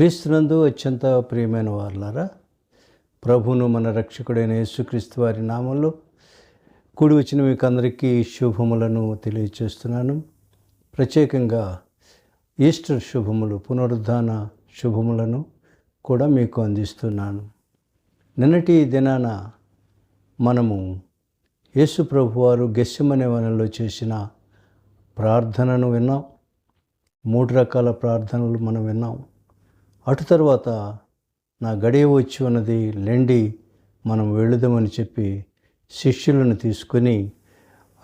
క్రీస్తునందు అత్యంత ప్రియమైన వారులారా ప్రభును మన రక్షకుడైన యేసుక్రీస్తు వారి నామంలో కూడి వచ్చిన మీకు అందరికీ శుభములను తెలియచేస్తున్నాను. ప్రత్యేకంగా ఈస్టర్ శుభములు పునరుద్ధాన శుభములను కూడా మీకు అందిస్తున్నాను. నిన్నటి దినాన మనము యేసు ప్రభు వారు గెస్యమనే వనంలో చేసిన ప్రార్థనను విన్నాం. మూడు రకాల ప్రార్థనలు మనం విన్నాం. అటు తర్వాత నా గడియ వచ్చి ఉన్నది లెండి మనం వెళుదామని చెప్పి శిష్యులను తీసుకొని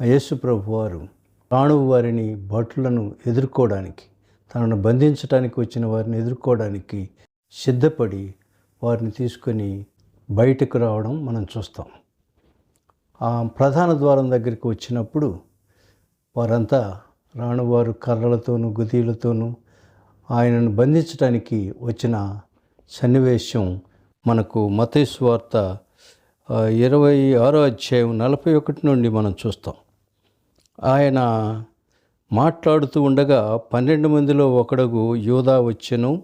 యేసుప్రభు వారు రాణువు వారిని భటులను ఎదుర్కోవడానికి తనను బంధించడానికి వచ్చిన వారిని ఎదుర్కోవడానికి సిద్ధపడి వారిని తీసుకొని బయటకు రావడం మనం చూస్తాం. ఆ ప్రధాన ద్వారం దగ్గరికి వచ్చినప్పుడు వారంతా రాణువారు కర్రలతోనూ గుదీలతోనూ ఆయనను బంధించడానికి వచ్చిన సన్నివేశం మనకు మతేశ్వార్త ఇరవై ఆరో అధ్యాయం నలభై ఒకటి నుండి మనం చూస్తాం. ఆయన మాట్లాడుతూ ఉండగా పన్నెండు మందిలో ఒకడుగు యోధా వచ్చెను.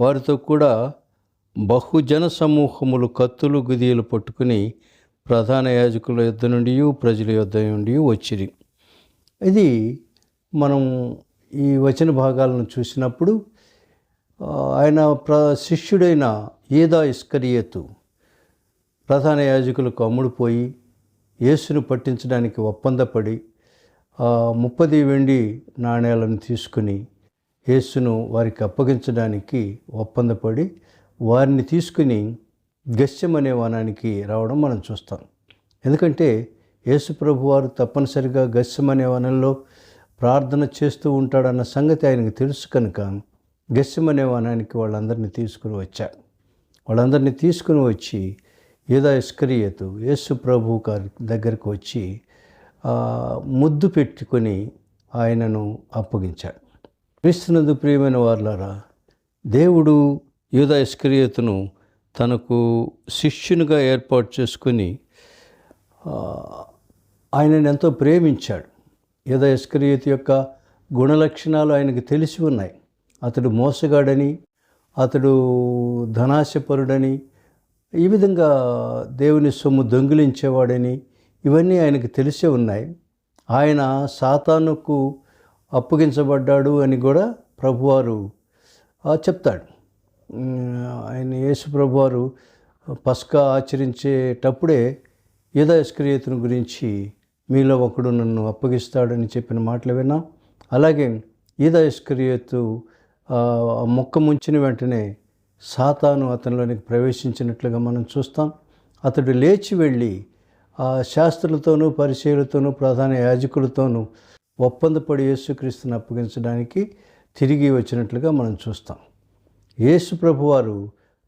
వారితో కూడా బహుజన సమూహములు కత్తులు గుదియలు పట్టుకుని ప్రధాన యాజకుల యుద్ధ నుండి ప్రజల యుద్ధ నుండి వచ్చిరి. ఇది మనం ఈ వచన భాగాలను చూసినప్పుడు ఆయన ప్ర శిష్యుడైన ఏదా ఇస్కరియతు ప్రధాన యాజకులకు అమ్ముడుపోయి యేసును పట్టించడానికి ఒప్పందపడి ముప్పది వెండి నాణేలను తీసుకుని యేసును వారికి అప్పగించడానికి ఒప్పందపడి వారిని తీసుకుని గస్యం అనే వనానికి రావడం మనం చూస్తాం. ఎందుకంటే యేసు ప్రభు వారు తప్పనిసరిగా గస్యం అనే వనంలో ప్రార్థన చేస్తూ ఉంటాడన్న సంగతి ఆయనకు తెలుసు కనుక గస్యం వనానికి వాళ్ళందరినీ తీసుకుని వచ్చాడు వాళ్ళందరినీ తీసుకుని వచ్చి ఏదో ఇస్కరియతు యేసు ప్రభు గారి దగ్గరకు వచ్చి ముద్దు పెట్టుకొని ఆయనను అప్పగించాడు క్రీస్తునందు ప్రియమైన వారులారా దేవుడు యూదా ఇస్కరియతును తనకు శిష్యునిగా ఏర్పాటు చేసుకుని ఆయనను ఎంతో ప్రేమించాడు. యూదా ఇస్కరియతు యొక్క గుణలక్షణాలు ఆయనకు తెలిసి ఉన్నాయి. అతడు మోసగాడని అతడు ధనాశపరుడని ఈ విధంగా దేవుని సొమ్ము దొంగిలించేవాడని ఇవన్నీ ఆయనకు తెలిసే ఉన్నాయి. ఆయన సాతానుకు అప్పగించబడ్డాడు అని కూడా ప్రభువారు చెప్తాడు. ఆయన యేసు ప్రభువారు పస్కా ఆచరించేటప్పుడే యూదా ఇస్కరియతుని గురించి మీలో ఒకడు నన్ను అప్పగిస్తాడని చెప్పిన మాటలు విన్నాం అలాగే ఈదా ఇస్కరియతు మొక్క ముంచిన వెంటనే సాతాను అతనిలోనికి ప్రవేశించినట్లుగా మనం చూస్తాం. అతడు లేచి వెళ్ళి ఆ శాస్త్రులతోనూ పరిచయలతోనూ ప్రధాన యాజకులతోనూ ఒప్పందపడి యేసుక్రీస్తుని అప్పగించడానికి తిరిగి వచ్చినట్లుగా మనం చూస్తాం. యేసు ప్రభువారు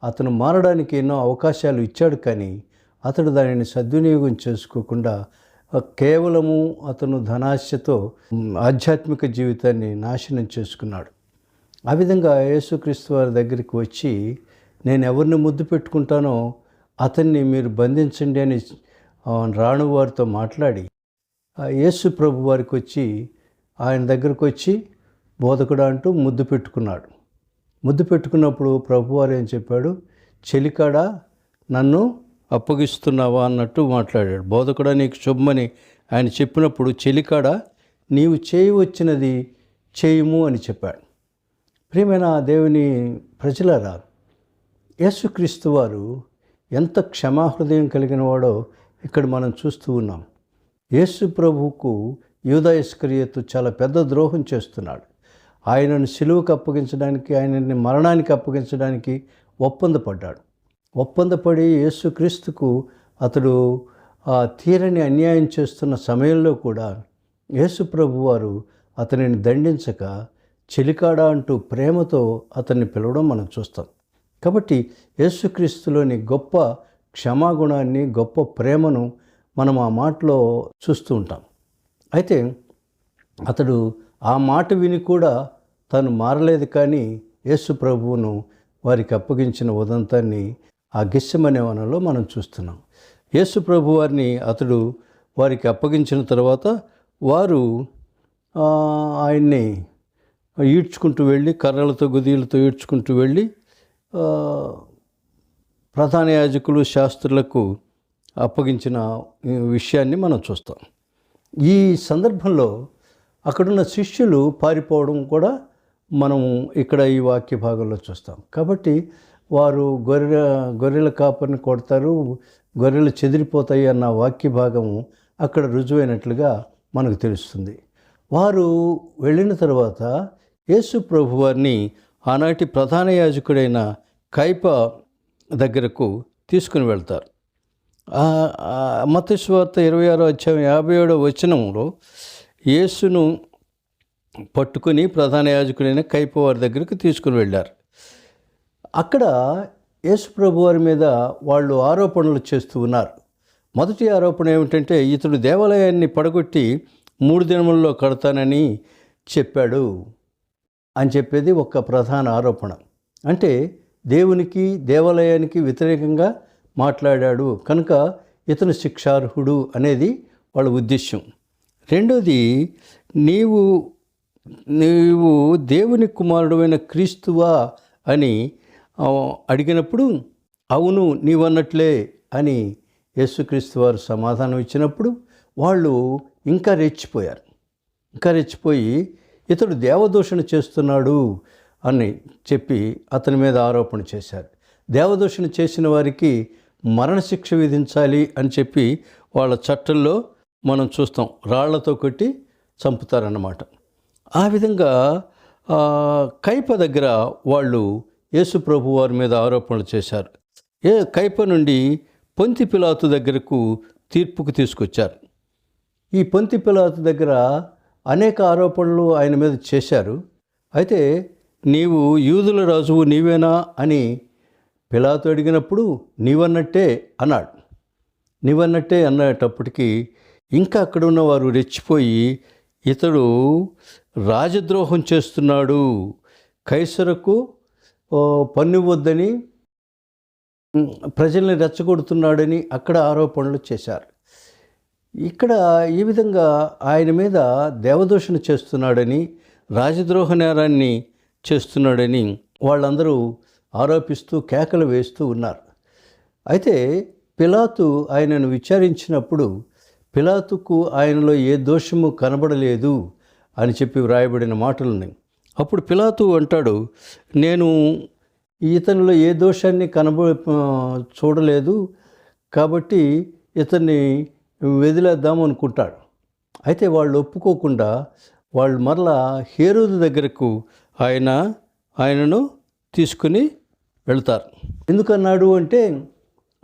అతను మారడానికి ఎన్నో అవకాశాలు ఇచ్చాడు కానీ అతడు దానిని సద్వినియోగం చేసుకోకుండా కేవలము అతను ధనాశతో ఆధ్యాత్మిక జీవితాన్ని నాశనం చేసుకున్నాడు. ఆ విధంగా యేసుక్రీస్తు వారి దగ్గరికి వచ్చి నేను ఎవరిని ముద్దు పెట్టుకుంటానో అతన్ని మీరు బంధించండి అని రాణు వారితో మాట్లాడి ఆ యేసు ప్రభు వారికి వచ్చి ఆయన దగ్గరకు వచ్చి బోధకుడు అంటూ ముద్దు పెట్టుకున్నాడు. ముద్దు పెట్టుకున్నప్పుడు ప్రభువారు ఏం చెప్పాడు? చెలికాడ? నన్ను అప్పగిస్తున్నావా అన్నట్టు మాట్లాడాడు. బోధకుడా నీకు శుభమని ఆయన చెప్పినప్పుడు చెలికాడ నీవు చేయవచ్చినది చేయుము అని చెప్పాడు. ప్రియమైన దేవుని ప్రజలరా యేసుక్రీస్తు వారు ఎంత క్షమాహృదయం కలిగిన వాడో ఇక్కడ మనం చూస్తూ ఉన్నాం. యేసు ప్రభువుకు యూదా చాలా పెద్ద ద్రోహం చేస్తున్నాడు. ఆయనను సిలువకు అప్పగించడానికి ఆయనని మరణానికి అప్పగించడానికి ఒప్పందపడ్డాడు. ఒప్పందపడి యేసుక్రీస్తుకు అతడు ఆ తీరని అన్యాయం చేస్తున్న సమయంలో కూడా యేసు ప్రభు వారు అతనిని దండించక చెలికాడ అంటూ ప్రేమతో అతన్ని పిలవడం మనం చూస్తాం. కాబట్టి యేసుక్రీస్తులోని గొప్ప క్షమాగుణాన్ని గొప్ప ప్రేమను మనం ఆ మాటలో చూస్తూ ఉంటాం. అయితే అతడు ఆ మాట విని కూడా తను మారలేదు కానీ యేసు ప్రభువును వారికి అప్పగించిన ఉదంతాన్ని ఆ గిస్సమనే వనంలో మనం చూస్తున్నాం. యేసు ప్రభు వారిని అతడు వారికి అప్పగించిన తర్వాత వారు ఆయన్ని ఈడ్చుకుంటూ వెళ్ళి కర్రలతో గుదీలతో ఈడ్చుకుంటూ వెళ్ళి ప్రధాన యాజకులు శాస్త్రులకు అప్పగించిన విషయాన్ని మనం చూస్తాం. ఈ సందర్భంలో అక్కడున్న శిష్యులు పారిపోవడం కూడా మనం ఇక్కడ ఈ వాక్య భాగంలో చూస్తాం. కాబట్టి వారు గొర్రె గొర్రెల కాపరిని కొడతారు గొర్రెలు చెదిరిపోతాయి అన్న వాక్య భాగం అక్కడ రుజువైనట్లుగా మనకు తెలుస్తుంది. వారు వెళ్ళిన తర్వాత యేసు ప్రభు వారిని ఆనాటి ప్రధాన యాజకుడైన కైప దగ్గరకు తీసుకుని వెళ్తారు. మతస్వార్త ఇరవై ఆరో అధ్యాయం యాభై ఏడో వచనంలో యేసును పట్టుకుని ప్రధాన యాజకుడైన కైప వారి దగ్గరకు తీసుకుని వెళ్ళారు. అక్కడ యేసు ప్రభు వారి మీద వాళ్ళు ఆరోపణలు చేస్తూ ఉన్నారు. మొదటి ఆరోపణ ఏమిటంటే ఇతడు దేవాలయాన్ని పడగొట్టి మూడు దినముల్లో కడతానని చెప్పాడు అని చెప్పేది ఒక ప్రధాన ఆరోపణ. అంటే దేవునికి దేవాలయానికి వ్యతిరేకంగా మాట్లాడాడు. కనుక ఇతను శిక్షార్హుడు అనేది వాళ్ళ ఉద్దేశ్యం. రెండోది నీవు నీవు దేవుని కుమారుడైన క్రీస్తువా అని అడిగినప్పుడు అవును నీవన్నట్లే అని యేసుక్రీస్తు వారు సమాధానం ఇచ్చినప్పుడు వాళ్ళు ఇంకా రెచ్చిపోయారు. ఇంకా రెచ్చిపోయి ఇతడు దేవదూషణ చేస్తున్నాడు అని చెప్పి అతని మీద ఆరోపణ చేశారు. దేవదూషణ చేసిన వారికి మరణశిక్ష విధించాలి అని చెప్పి వాళ్ళ చట్టంలో మనం చూస్తాం. రాళ్ళతో కొట్టి చంపుతారన్నమాట. ఆ విధంగా కైప దగ్గర వాళ్ళు యేసు ప్రభు వారి మీద ఆరోపణలు చేశారు. ఏ కైప నుండి పొంతి పిలాతు దగ్గరకు తీర్పుకు తీసుకొచ్చారు. ఈ పొంతి పిలాతు దగ్గర అనేక ఆరోపణలు ఆయన మీద చేశారు. అయితే నీవు యూదుల రాజువు నీవేనా అని పిలాతు అడిగినప్పుడు నీవన్నట్టే అన్నాడు. నీవన్నట్టే అన్నటప్పటికీ ఇంకా అక్కడ ఉన్న వారు రెచ్చిపోయి ఇతడు రాజద్రోహం చేస్తున్నాడు. కైసరకు పన్ను వద్దని ప్రజల్ని రెచ్చగొడుతున్నాడని అక్కడ ఆరోపణలు చేశారు. ఇక్కడ ఈ విధంగా ఆయన మీద దేవదూషణ చేస్తున్నాడని రాజద్రోహ నేరాన్ని చేస్తున్నాడని వాళ్ళందరూ ఆరోపిస్తూ కేకలు వేస్తూ ఉన్నారు. అయితే పిలాతు ఆయనను విచారించినప్పుడు పిలాతుకు ఆయనలో ఏ దోషము కనబడలేదు అని చెప్పి వ్రాయబడిన మాటలని అప్పుడు పిలాతు అంటాడు నేను ఇతనిలో ఏ దోషాన్ని కనబ చూడలేదు కాబట్టి ఇతన్ని వదిలేద్దాం అనుకుంటాడు. అయితే వాళ్ళు ఒప్పుకోకుండా వాళ్ళు మరలా హేరోదు దగ్గరకు ఆయన ఆయనను తీసుకుని వెళ్తారు. ఎందుకన్నాడు అంటే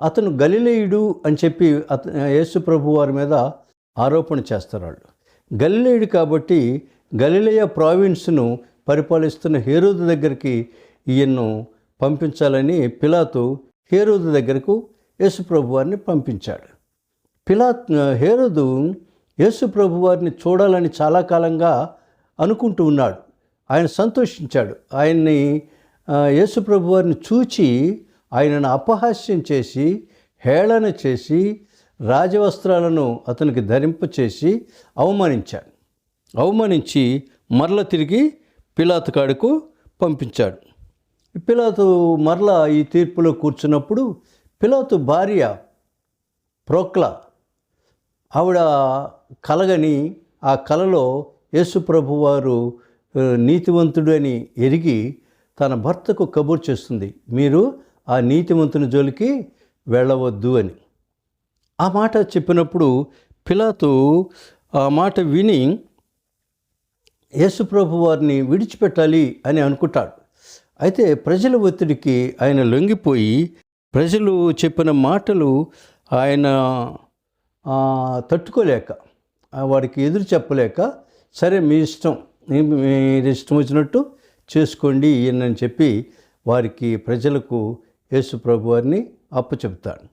అతను గలిలేయుడు అని చెప్పి అత యేసు ప్రభు వారి మీద ఆరోపణ చేస్తారు వాళ్ళు. గలిలేయుడు కాబట్టి గలిలేయ ప్రావిన్స్ను పరిపాలిస్తున్న హేరోదు దగ్గరికి ఈయన్ను పంపించాలని పిలాతు హేరోదు దగ్గరకు యేసు వారిని పంపించాడు. పిలా హేరోదు యేసు వారిని చూడాలని చాలా కాలంగా అనుకుంటూ ఉన్నాడు. ఆయన సంతోషించాడు. ఆయన్ని ఆ, యేసు వారిని చూచి ఆయనను అపహాస్యం చేసి హేళన చేసి రాజవస్త్రాలను అతనికి ధరింపచేసి అవమానించాడు. అవమానించి మరల తిరిగి పిలాతు కాడుకు పంపించాడు. పిలాతు మరలా ఈ తీర్పులో కూర్చున్నప్పుడు పిలాతు భార్య ప్రోక్ల ఆవిడ కలగని ఆ కలలో యేసుప్రభు వారు నీతివంతుడు అని ఎరిగి తన భర్తకు కబుర్ చేస్తుంది. మీరు ఆ నీతివంతుని జోలికి వెళ్ళవద్దు అని. ఆ మాట చెప్పినప్పుడు పిలాతు ఆ మాట విని యేసుప్రభు వారిని విడిచిపెట్టాలి అని అనుకుంటాడు. అయితే ప్రజల ఒత్తిడికి ఆయన లొంగిపోయి ప్రజలు చెప్పిన మాటలు ఆయన తట్టుకోలేక వారికి వాడికి ఎదురు చెప్పలేక సరే మీ ఇష్టం మీ- మీరు ఇష్టం వచ్చినట్టు చేసుకోండి అని చెప్పి వారికి ప్రజలకు యేసు ప్రభు వారిని అప్పచెప్తాడు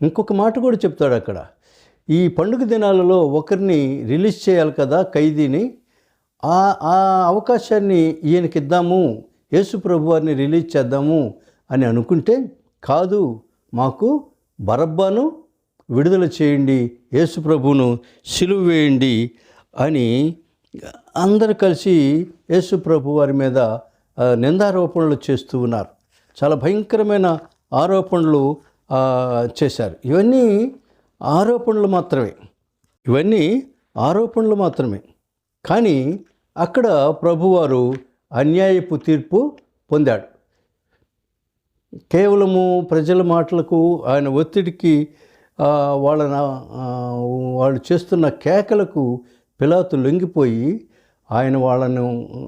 ఇంకొక మాట కూడా చెప్తాడు అక్కడ. ఈ పండుగ దినాలలో ఒకరిని రిలీజ్ చేయాలి కదా ఖైదీని ఆ ఆ అవకాశాన్ని ఈయనకి ఇద్దాము యేసు ప్రభు వారిని రిలీజ్ చేద్దాము అని అనుకుంటే కాదు మాకు బరబ్బాను విడుదల చేయండి యేసు ప్రభును సిలువ వేయండి అని అందరు కలిసి యేసు ప్రభు వారి మీద నిందారోపణలు చేస్తూ ఉన్నారు. చాలా భయంకరమైన ఆరోపణలు చేశారు. ఇవన్నీ ఆరోపణలు మాత్రమే. ఇవన్నీ ఆరోపణలు మాత్రమే. కానీ అక్కడ ప్రభువారు అన్యాయపు తీర్పు పొందాడు. కేవలము ప్రజల మాటలకు ఆయన ఒత్తిడికి వాళ్ళ వాళ్ళు చేస్తున్న కేకలకు పిలాతు లొంగిపోయి ఆయన వాళ్ళను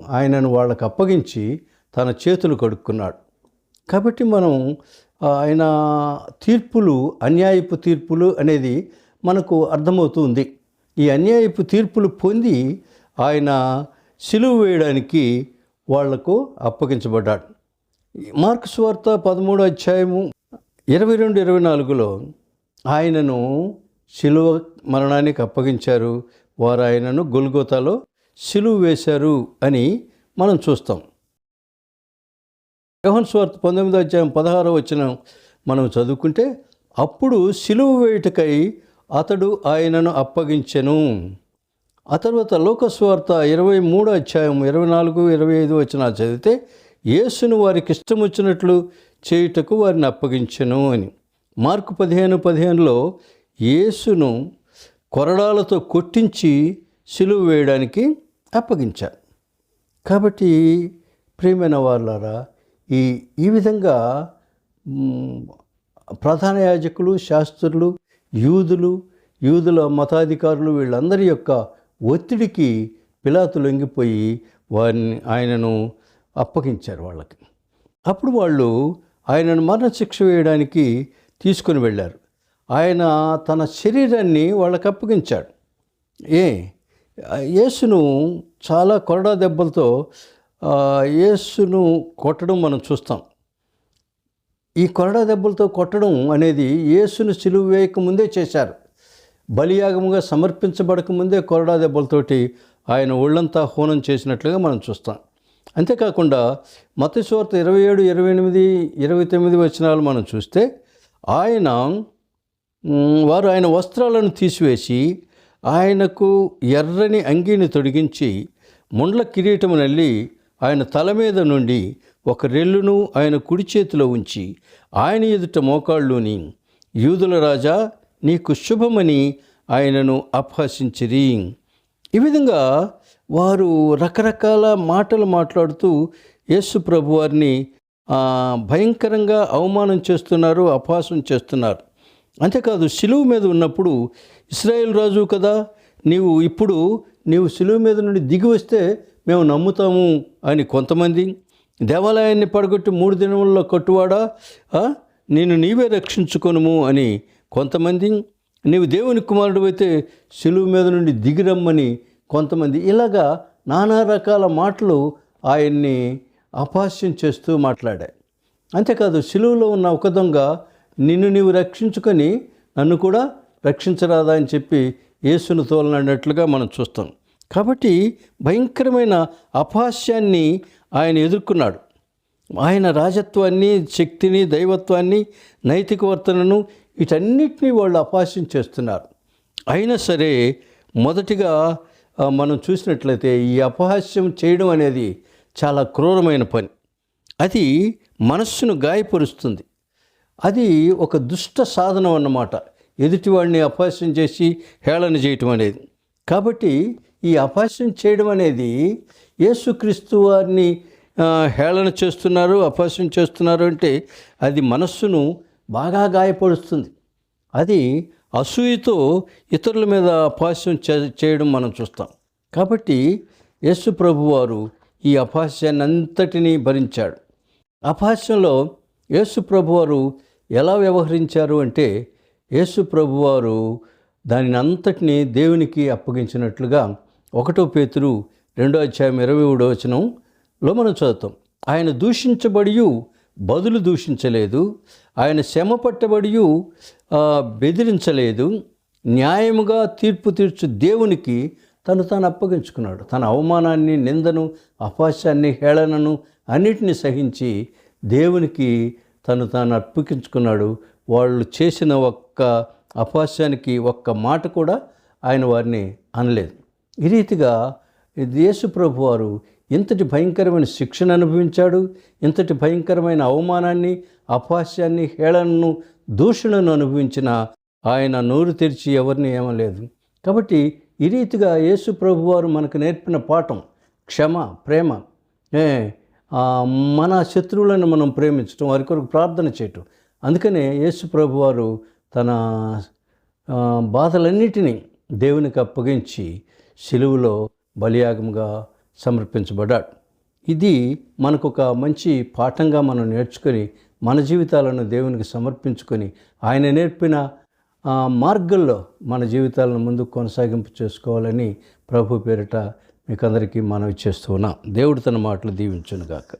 ఆయనను వాళ్ళకు అప్పగించి తన చేతులు కడుక్కున్నాడు. కాబట్టి మనం ఆయన తీర్పులు అన్యాయపు తీర్పులు అనేది మనకు అర్థమవుతుంది ఈ అన్యాయపు తీర్పులు పొంది ఆయన సిలువ వేయడానికి వాళ్ళకు అప్పగించబడ్డాడు. మార్క్స్ వార్త పదమూడో అధ్యాయము ఇరవై రెండు ఇరవై నాలుగులో ఆయనను శిలువ మరణానికి అప్పగించారు. వారు ఆయనను గొల్గోతాలో సిలువు వేశారు అని మనం చూస్తాం. యోహన్ స్వార్త పంతొమ్మిదో అధ్యాయం పదహారో వచ్చిన మనం చదువుకుంటే అప్పుడు సిలువు వేయుటకై అతడు ఆయనను అప్పగించెను. ఆ తర్వాత లోకస్వార్త ఇరవై మూడో అధ్యాయం ఇరవై నాలుగు ఇరవై ఐదు వచ్చిన చదివితే యేసును వారికి ఇష్టం వచ్చినట్లు చేయుటకు వారిని అప్పగించను అని. మార్కు పదిహేను పదిహేనులో యేసును కొరడాలతో కొట్టించి సిలువ వేయడానికి అప్పగించారు. కాబట్టి ప్రియమైన వాళ్ళారా ఈ ఈ విధంగా ప్రధాన యాజకులు శాస్త్రులు యూదులు యూదుల మతాధికారులు వీళ్ళందరి యొక్క ఒత్తిడికి పిలాతు లొంగిపోయి వారిని ఆయనను అప్పగించారు వాళ్ళకి. అప్పుడు వాళ్ళు ఆయనను మరణశిక్ష వేయడానికి తీసుకుని వెళ్ళారు. ఆయన తన శరీరాన్ని వాళ్ళకి అప్పగించాడు. ఏ యేసును చాలా కొరడా దెబ్బలతో యేసును కొట్టడం మనం చూస్తాం. ఈ కొరడా దెబ్బలతో కొట్టడం అనేది యేసును సిలువ వేయక ముందే చేశారు. బలియాగముగా సమర్పించబడక ముందే కొరడా దెబ్బలతోటి ఆయన ఒళ్ళంతా హోనం చేసినట్లుగా మనం చూస్తాం. అంతేకాకుండా మతస్వార్త ఇరవై ఏడు ఇరవై ఎనిమిది ఇరవై తొమ్మిది వచనాలు మనం చూస్తే ఆయన వారు ఆయన వస్త్రాలను తీసివేసి ఆయనకు ఎర్రని అంగీని తొడిగించి ముండ్ల కిరీటము నల్లి ఆయన తల మీద నుండి ఒక రెల్లును ఆయన కుడి చేతిలో ఉంచి ఆయన ఎదుట మోకాళ్ళుని యూదుల రాజా నీకు శుభమని ఆయనను అపహసించిరి. ఈ విధంగా వారు రకరకాల మాటలు మాట్లాడుతూ యేసు ప్రభు వారిని భయంకరంగా అవమానం చేస్తున్నారు అపహాసం చేస్తున్నారు. అంతేకాదు సిలువు మీద ఉన్నప్పుడు ఇస్రాయేల్ రాజు కదా నీవు ఇప్పుడు నీవు సిలువు మీద నుండి దిగి వస్తే మేము నమ్ముతాము అని కొంతమంది దేవాలయాన్ని పడగొట్టి మూడు దినముల్లో కట్టువాడా? నేను నీవే రక్షించుకొనుము అని కొంతమంది నీవు దేవుని కుమారుడు అయితే సెలువు మీద నుండి దిగిరమ్మని కొంతమంది. ఇలాగా నానా రకాల మాటలు ఆయన్ని అపహాస్యం చేస్తూ మాట్లాడాయి. అంతేకాదు సిలువలో ఉన్న ఒక దొంగ నిన్ను నీవు రక్షించుకొని నన్ను కూడా రక్షించరాదా అని చెప్పి యేసును తోలనన్నట్లుగా మనం చూస్తాం. కాబట్టి భయంకరమైన అపహాస్యాన్ని ఆయన ఎదుర్కొన్నాడు. ఆయన రాజత్వాన్ని శక్తిని దైవత్వాన్ని నైతిక వర్తనను వీటన్నిటినీ వాళ్ళు అపాసం చేస్తున్నారు. అయినా సరే మొదటిగా మనం చూసినట్లయితే ఈ అపహాస్యం చేయడం అనేది చాలా క్రూరమైన పని. అది మనస్సును గాయపరుస్తుంది. అది ఒక దుష్ట సాధనం అన్నమాట. ఎదుటివాడిని అపహాస్యం చేసి హేళన చేయటం అనేది. కాబట్టి ఈ అపహాస్యం చేయడం అనేది యేసుక్రీస్తు వారిని హేళన చేస్తున్నారు అపహాస్యం చేస్తున్నారు అంటే అది మనస్సును బాగా గాయపడుస్తుంది అది అసూయతో ఇతరుల మీద అపహాస్యం చే- చేయడం మనం చూస్తాం. కాబట్టి యేసు ప్రభువారు ఈ అపహాస్యాన్ని అంతటినీ భరించాడు. అపహాస్యంలో యేసు ప్రభువారు ఎలా వ్యవహరించారు అంటే యేసు ప్రభువారు దానిని అంతటినీ దేవునికి అప్పగించినట్లుగా ఒకటో పేతురు రెండో అధ్యాయం ఇరవై మూడో వచనంలో మనం చదువుతాం. ఆయన దూషించబడి బదులు దూషించలేదు. ఆయన శ్రమ పట్టబడి బెదిరించలేదు. న్యాయముగా తీర్పు తీర్చు దేవునికి తను తాను అప్పగించుకున్నాడు. తన అవమానాన్ని నిందను అపహాస్యాన్ని హేళనను అన్నిటిని సహించి దేవునికి తను తాను అర్పించుకున్నాడు వాళ్ళు చేసిన ఒక్క అపహాస్యానికి ఒక్క మాట కూడా ఆయన వారిని అనలేదు. ఈ రీతిగా యేసు ప్రభు వారు ఇంతటి భయంకరమైన శిక్షను అనుభవించాడు ఇంతటి భయంకరమైన అవమానాన్ని అపహాస్యాన్ని హేళనను దూషణను అనుభవించిన ఆయన నోరు తెరిచి ఎవరిని ఏమలేదు. కాబట్టి ఈ రీతిగా యేసు ప్రభువారు మనకు నేర్పిన పాఠం క్షమ ప్రేమ ఏ మన శత్రువులను మనం ప్రేమించడం వారి కొరకు ప్రార్థన చేయటం. అందుకనే యేసు ప్రభువారు తన బాధలన్నిటినీ దేవునికి అప్పగించి సిలువలో బలియాగంగా సమర్పించబడ్డాడు. ఇది మనకు ఒక మంచి పాఠంగా మనం నేర్చుకొని మన జీవితాలను దేవునికి సమర్పించుకొని ఆయన నేర్పిన మార్గంలో మన జీవితాలను ముందుకు కొనసాగింపు చేసుకోవాలని ప్రభు పేరిట మీకు అందరికీ మనవి చేస్తూ ఉన్నాం. దేవుడు తన మాటలు దీవించునుగాక.